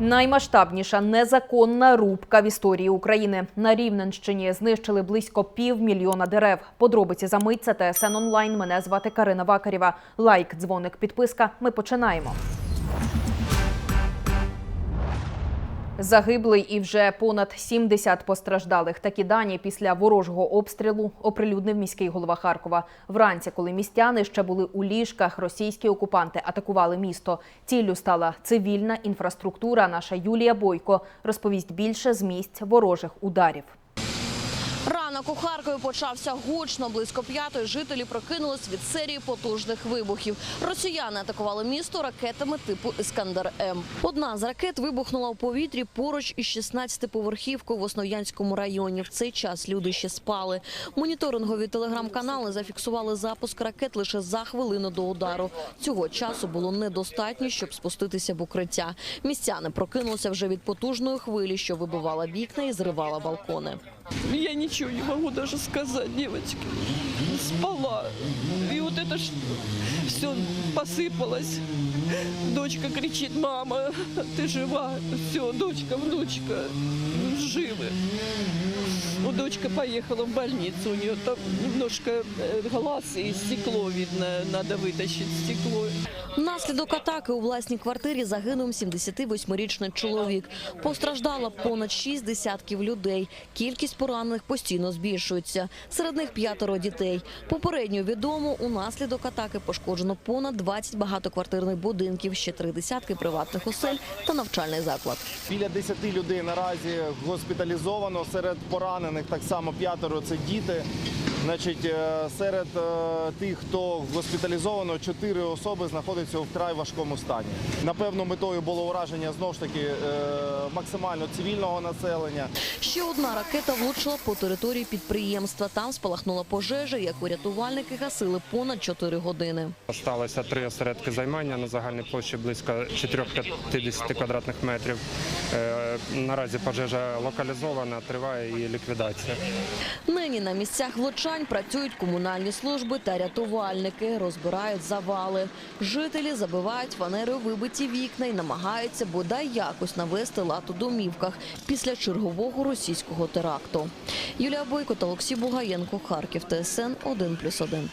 Наймасштабніша незаконна рубка в історії України на Рівненщині знищили близько півмільйона дерев. Подробиці за мить це ТСН онлайн. Мене звати Карина Вакарєва. Лайк, дзвоник, підписка. Ми починаємо. Загиблий і вже понад 70 постраждалих. Такі дані після ворожого обстрілу оприлюднив міський голова Харкова. Вранці, коли містяни ще були у ліжках, російські окупанти атакували місто. Ціллю стала цивільна інфраструктура. Наша Юлія Бойко розповість більше з місць ворожих ударів. Ранок у почався гучно. Близько п'ятої жителі прокинулись від серії потужних вибухів. Росіяни атакували місто ракетами типу Іскандер М. Одна з ракет вибухнула у повітрі поруч із 16-поверхівкою в Основ'янському районі. В цей час люди ще спали. Моніторингові телеграм-канали зафіксували запуск ракет лише за хвилину до удару. Цього часу було недостатньо, щоб спуститися в укриття. Містяни прокинулися вже від потужної хвилі, що вибивала вікна і зривала балкони. Я ничего не могу даже сказать, девочки. Спала. И вот это все посыпалось. Дочка кричит, мама, ты жива? Все, дочка, внучка, живы. Ну, дочка поехала в больницу, у нее там немножко э, глаз и стекло видно, надо вытащить стекло. Внаслідок атаки у власній квартирі загинув 78-річний чоловік. Постраждало понад 6 десятків людей. Кількість поранених постійно збільшується. Серед них п'ятеро дітей. Попередньо відомо, унаслідок атаки пошкоджено понад 20 багатоквартирних будинків, ще три десятки приватних осель та навчальний заклад. Біля 10 людей наразі госпіталізовано. Серед поранених так само п'ятеро це діти. Значить, е, серед е, тих, хто госпіталізовано, чотири особи знаходяться у вкрай важкому стані. Напевно, метою було ураження знову ж таки е, максимально цивільного населення. Ще одна ракета влучила по території підприємства. Там спалахнула пожежа, яку рятувальники гасили понад 4 години. Сталося три осередки займання на загальній площі близько 450 квадратних метрів. Е, Наразі пожежа локалізована, триває її ліквідація. Нині на місцях влучань працюють комунальні служби та рятувальники, розбирають завали. Жителі забивають фанерою вибиті вікна і намагаються бодай якось навести лад у домівках після чергового російського теракту. Юлія Бойко та Олексій Бугаєнко, Харків, ТСН 1+,1.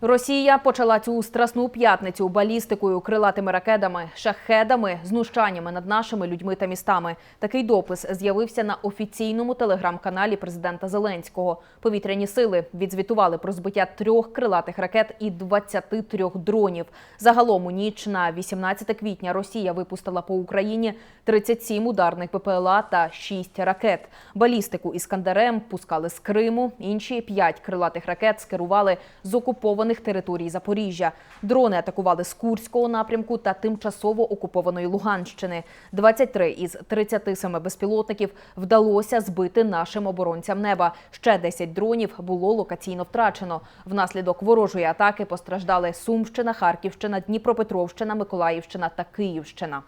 Росія почала цю страсну п'ятницю балістикою, крилатими ракетами, шахедами, знущаннями над нашими людьми та містами. Такий допис з'явився на офіційному телеграм-каналі президента Зеленського. Повітряні сили відзвітували про збиття трьох крилатих ракет і 23 дронів. Загалом у ніч на 18 квітня Росія випустила по Україні 37 ударних ППЛА та 6 ракет. Балістику іскандерем пускали з Криму. Інші 5 крилатих ракет скерували з окупованих територій Запоріжжя. Дрони атакували з Курського напрямку та тимчасово окупованої Луганщини. 23 із 37 безпілотників вдалося збити нашим оборонцям неба. Ще 10 дронів було локаційно втрачено. Внаслідок ворожої атаки постраждали Сумщина, Харківщина, Дніпропетровщина, Миколаївщина та Київщина.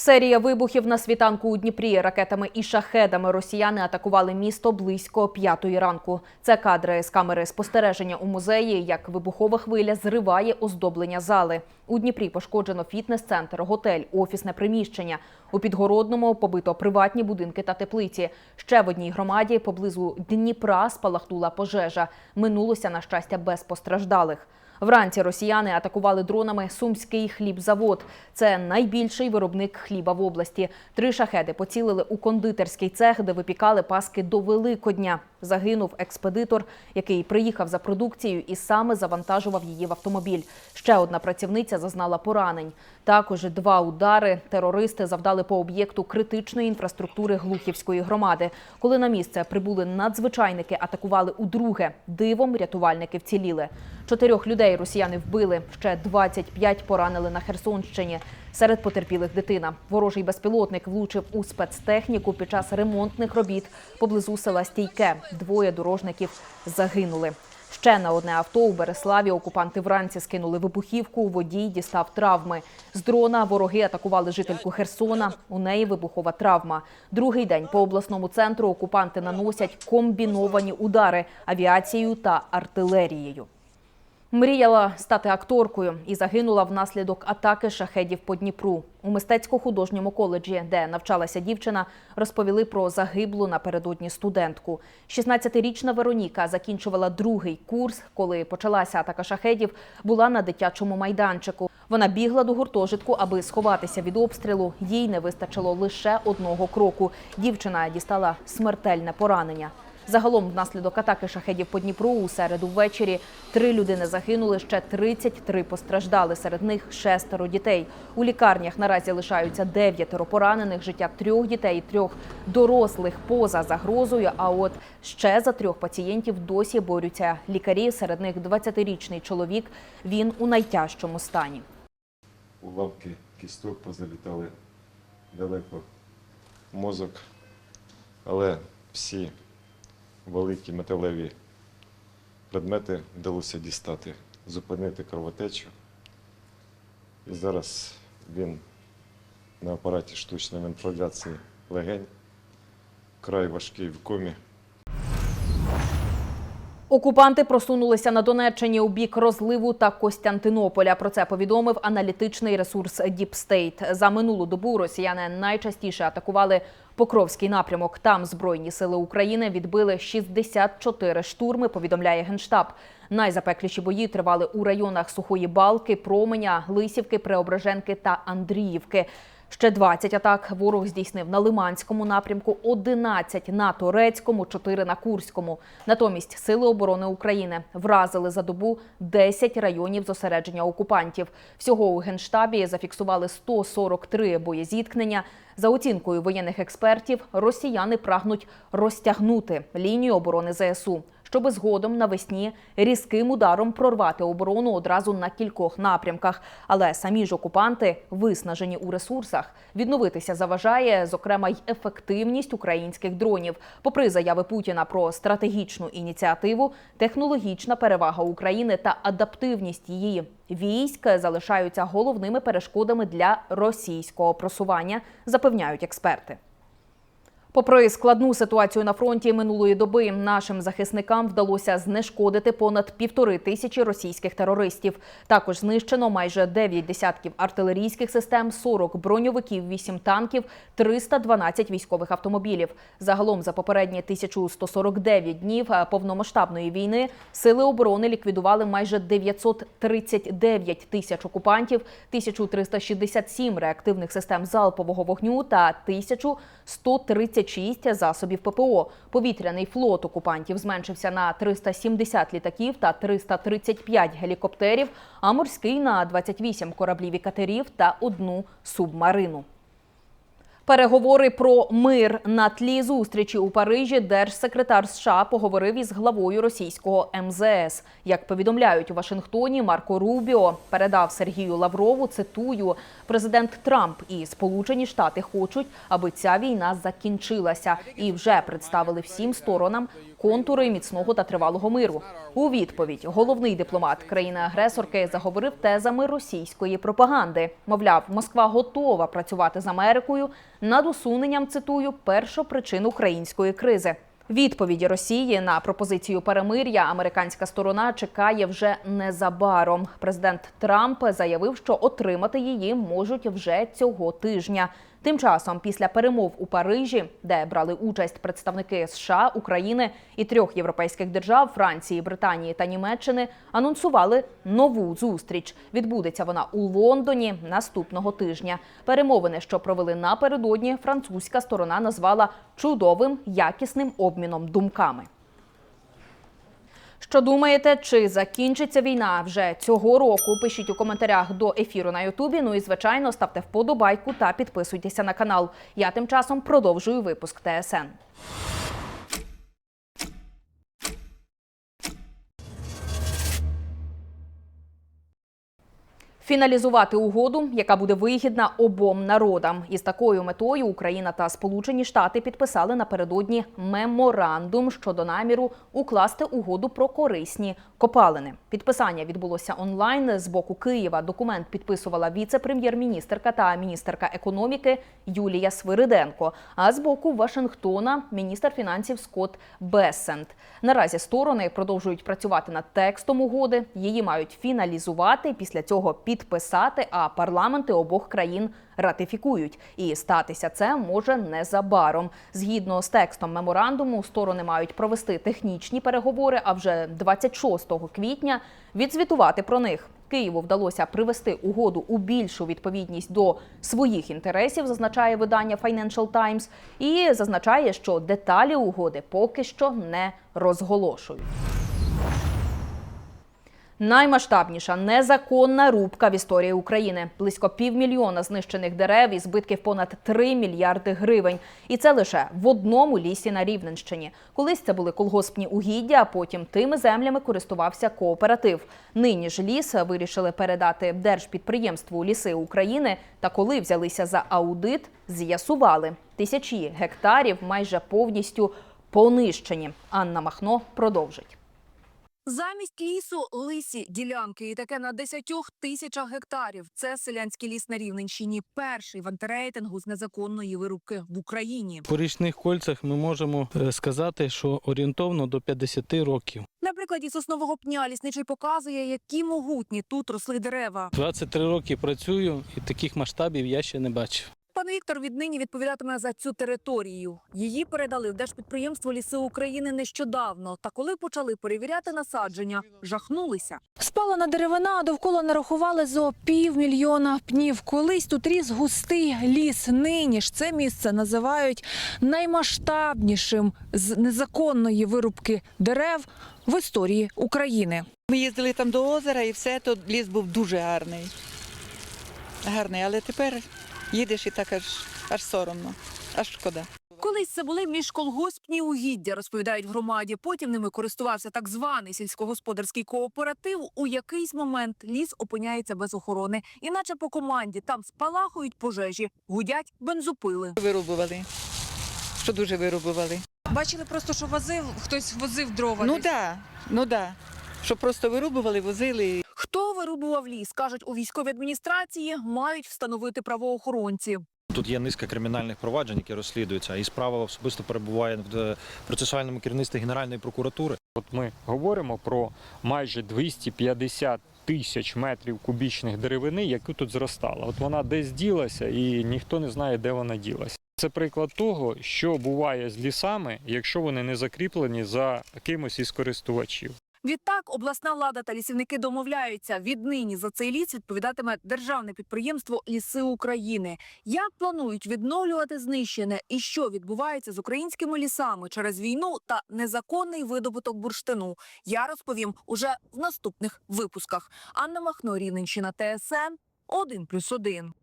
Серія вибухів на світанку у Дніпрі ракетами і шахедами росіяни атакували місто близько п'ятої ранку. Це кадри з камери спостереження у музеї, як вибухова хвиля зриває оздоблення зали. У Дніпрі пошкоджено фітнес-центр, готель, офісне приміщення. У Підгородному побито приватні будинки та теплиці. Ще в одній громаді поблизу Дніпра спалахнула пожежа. Минулося, на щастя, без постраждалих. Вранці росіяни атакували дронами сумський хлібзавод. Це найбільший виробник хліба в області. Три шахеди поцілили у кондитерський цех, де випікали паски до Великодня. Загинув експедитор, який приїхав за продукцією і саме завантажував її в автомобіль. Ще одна працівниця зазнала поранень. Також два удари терористи завдали по об'єкту критичної інфраструктури Глухівської громади. Коли на місце прибули надзвичайники, атакували удруге. Дивом рятувальники вціліли. Чотирьох людей росіяни вбили, ще 25 поранили на Херсонщині. Серед потерпілих дитина. Ворожий безпілотник влучив у спецтехніку під час ремонтних робіт поблизу села Стійке. Двоє дорожників загинули. Ще на одне авто у Береславі окупанти вранці скинули вибухівку. Водій дістав травми. З дрона вороги атакували жительку Херсона. У неї вибухова травма. Другий день по обласному центру окупанти наносять комбіновані удари авіацією та артилерією. Мріяла стати акторкою і загинула внаслідок атаки шахедів по Дніпру. У мистецько-художньому коледжі, де навчалася дівчина, розповіли про загиблу напередодні студентку. 16-річна Вероніка закінчувала другий курс, коли почалася атака шахедів, була на дитячому майданчику. Вона бігла до гуртожитку, аби сховатися від обстрілу. Їй не вистачило лише одного кроку. Дівчина дістала смертельне поранення. Загалом, внаслідок атаки шахедів по Дніпру у середу ввечері три людини загинули, ще 33 постраждали. Серед них шестеро дітей. У лікарнях наразі лишаються дев'ятеро поранених. Життя трьох дітей і трьох дорослих поза загрозою. А от ще за трьох пацієнтів досі борються лікарі. Серед них 20-річний чоловік. Він у найтяжчому стані. уламки кісток позалітали далеко мозок, але всі великі металеві предмети вдалося дістати, зупинити кровотечу. І зараз він на апараті штучної вентиляції легень, край важкий в комі. Окупанти просунулися на Донеччині у бік розливу та Костянтинополя. Про це повідомив аналітичний ресурс State. За минулу добу росіяни найчастіше атакували Покровський напрямок. Там збройні сили України відбили 64 штурми. Повідомляє генштаб. Найзапекліші бої тривали у районах Сухої Балки, Променя, Лисівки, Преображенки та Андріївки. Ще 20 атак ворог здійснив на Лиманському напрямку, 11 на Торецькому, 4 на Курському. Натомість Сили оборони України вразили за добу 10 районів зосередження окупантів. Всього у Генштабі зафіксували 143 боєзіткнення. За оцінкою воєнних експертів, росіяни прагнуть розтягнути лінію оборони ЗСУ, щоби згодом навесні різким ударом прорвати оборону одразу на кількох напрямках. Але самі ж окупанти виснажені у ресурсах. Відновитися заважає, зокрема, й ефективність українських дронів. Попри заяви Путіна про стратегічну ініціативу, технологічна перевага України та адаптивність її військ залишаються головними перешкодами для російського просування, запевняють експерти. Попри складну ситуацію на фронті минулої доби, нашим захисникам вдалося знешкодити понад півтори тисячі російських терористів. Також знищено майже 9 десятків артилерійських систем, 40 броньовиків, 8 танків, 312 військових автомобілів. Загалом за попередні 1149 днів е, повномасштабної війни сили оборони ліквідували майже 939 тисяч окупантів, 1367 реактивних систем залпового вогню та 1136 засобів ППО. Повітряний флот окупантів зменшився на 370 літаків та 335 гелікоптерів, а морський на 28 кораблів і катерів та одну субмарину. Переговори про мир на тлі зустрічі у Парижі держсекретар США поговорив із главою російського МЗС. Як повідомляють у Вашингтоні, Марко Рубіо передав Сергію Лаврову. Цитую: президент Трамп і Сполучені Штати хочуть, аби ця війна закінчилася, і вже представили всім сторонам контури міцного та тривалого миру. У відповідь головний дипломат країни-агресорки заговорив тезами російської пропаганди. Мовляв, Москва готова працювати з Америкою над усуненням цитую першопричин української кризи. Відповіді Росії на пропозицію перемир'я американська сторона чекає вже незабаром. Президент Трамп заявив, що отримати її можуть вже цього тижня. Тим часом, після перемов у Парижі, де брали участь представники США, України і трьох європейських держав Франції, Британії та Німеччини, анонсували нову зустріч. Відбудеться вона у Лондоні наступного тижня. Перемовини, що провели напередодні, французька сторона назвала чудовим якісним обміном думками. Що думаєте, чи закінчиться війна вже цього року? Пишіть у коментарях до ефіру на Ютубі. Ну і звичайно ставте вподобайку та підписуйтеся на канал. Я тим часом продовжую випуск ТСН. Фіналізувати угоду, яка буде вигідна обом народам. Із такою метою Україна та Сполучені Штати підписали напередодні меморандум щодо наміру укласти угоду про корисні копалини. Підписання відбулося онлайн з боку Києва. Документ підписувала віце-прем'єр-міністерка та міністерка економіки Юлія Свириденко. А з боку Вашингтона міністр фінансів Скотт Бессент. Наразі сторони продовжують працювати над текстом угоди. Її мають фіналізувати. Після цього підписати. А парламенти обох країн ратифікують. І статися це може незабаром. Згідно з текстом меморандуму, сторони мають провести технічні переговори. А вже 26 квітня відзвітувати про них. Києву вдалося привести угоду у більшу відповідність до своїх інтересів, зазначає видання Financial Times, і зазначає, що деталі угоди поки що не розголошують. Наймасштабніша незаконна рубка в історії України. Близько півмільйона знищених дерев і збитків понад 3 мільярди гривень. І це лише в одному лісі на Рівненщині. Колись це були колгоспні угіддя, а потім тими землями користувався кооператив. Нині ж ліс вирішили передати держпідприємству Ліси України. Та коли взялися за аудит, з'ясували тисячі гектарів майже повністю понищені. Анна Махно продовжить. Замість лісу лисі ділянки, і таке на 10 тисячах гектарів. Це селянський ліс на Рівненщині, перший в антирейтингу з незаконної вирубки в Україні. По річних кольцях ми можемо е, сказати, що орієнтовно до 50 років. На прикладі соснового пня лісничий показує, які могутні тут росли дерева. 23 роки працюю, і таких масштабів я ще не бачив. Пан Віктор віднині відповідатиме за цю територію. Її передали в держпідприємство Ліси України нещодавно. Та коли почали перевіряти насадження, жахнулися. Спалена деревина, а довкола нарахували зо півмільйона пнів. Колись тут ріс густий ліс. Нині ж це місце називають наймасштабнішим з незаконної вирубки дерев в історії України. Ми їздили там до озера і все, то ліс був дуже гарний. Гарний, але тепер їдеш і так аж, аж соромно, аж шкода. Колись це були міжколгоспні угіддя, розповідають в громаді. Потім ними користувався так званий сільськогосподарський кооператив. У якийсь момент ліс опиняється без охорони, іначе по команді там спалахують пожежі, гудять бензопили. Вирубували. Що дуже вирубували. Бачили просто, що возив хтось возив дрова. Ну так, да, ну да. Що просто вирубували, возили. Вирубував ліс, кажуть у військовій адміністрації, мають встановити правоохоронці. Тут є низка кримінальних проваджень, які розслідуються, і справа особисто перебуває в е, процесуальному керівництві Генеральної прокуратури. От ми говоримо про майже 250 тисяч метрів кубічних деревини, яку тут зростала. От вона десь ділася, і ніхто не знає, де вона ділася. Це приклад того, що буває з лісами, якщо вони не закріплені за кимось із користувачів. Відтак обласна влада та лісівники домовляються. Віднині за цей ліс відповідатиме державне підприємство Ліси України. Як планують відновлювати знищене і що відбувається з українськими лісами через війну та незаконний видобуток бурштину? Я розповім уже в наступних випусках. Анна Махно, Рівненщина, ТСН 1+,1.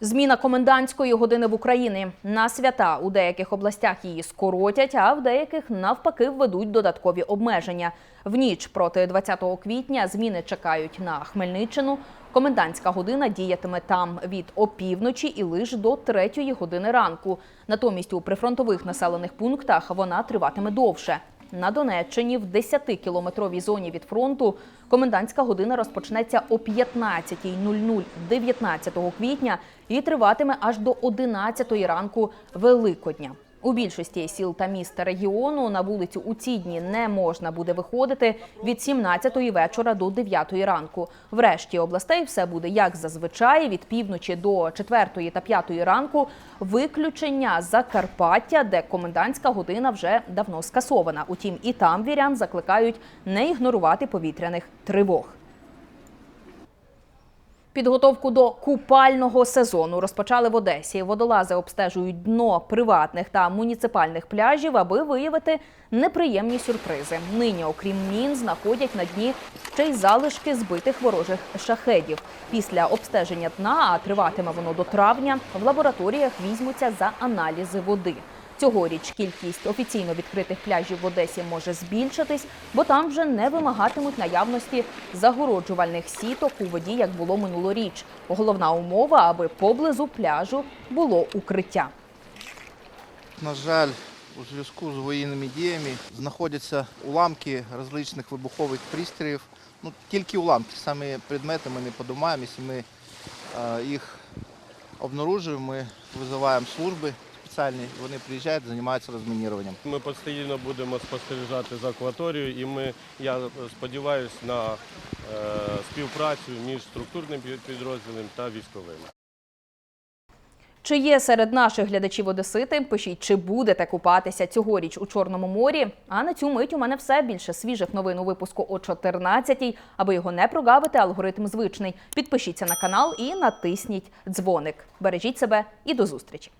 Зміна комендантської години в Україні на свята у деяких областях її скоротять, а в деяких навпаки введуть додаткові обмеження. В ніч проти 20 квітня зміни чекають на Хмельниччину. Комендантська година діятиме там від опівночі і лише до 3 години ранку. Натомість у прифронтових населених пунктах вона триватиме довше. На Донеччині в 10-кілометровій зоні від фронту комендантська година розпочнеться о 15.00 19 квітня і триватиме аж до 11 ранку Великодня. У більшості сіл та міст регіону на вулицю у ці дні не можна буде виходити від 17 вечора до 9 ранку. В решті областей все буде як зазвичай від півночі до 4 та 5 ранку. Виключення Закарпаття, де комендантська година вже давно скасована. Утім, і там вірян закликають не ігнорувати повітряних тривог. Підготовку до купального сезону розпочали в Одесі. Водолази обстежують дно приватних та муніципальних пляжів, аби виявити неприємні сюрпризи. Нині, окрім мін, знаходять на дні ще й залишки збитих ворожих шахедів. Після обстеження дна, а триватиме воно до травня, в лабораторіях візьмуться за аналізи води. Цьогоріч кількість офіційно відкритих пляжів в Одесі може збільшитись, бо там вже не вимагатимуть наявності загороджувальних сіток у воді, як було минулоріч. Головна умова, аби поблизу пляжу було укриття. На жаль, у зв'язку з воєнними діями знаходяться уламки розличних вибухових пристроїв. Ну, тільки уламки, самі предмети ми не подумаємо. Якщо ми е, їх обнаружуємо, ми визиваємо служби спеціальні, вони приїжджають, займаються розмініруванням. Ми постійно будемо спостерігати за акваторією, і ми, я сподіваюся на е, співпрацю між структурним під- підрозділом та військовими. Чи є серед наших глядачів Одесити? Пишіть, чи будете купатися цьогоріч у Чорному морі. А на цю мить у мене все більше свіжих новин у випуску о 14-й. Аби його не прогавити, алгоритм звичний. Підпишіться на канал і натисніть дзвоник. Бережіть себе і до зустрічі.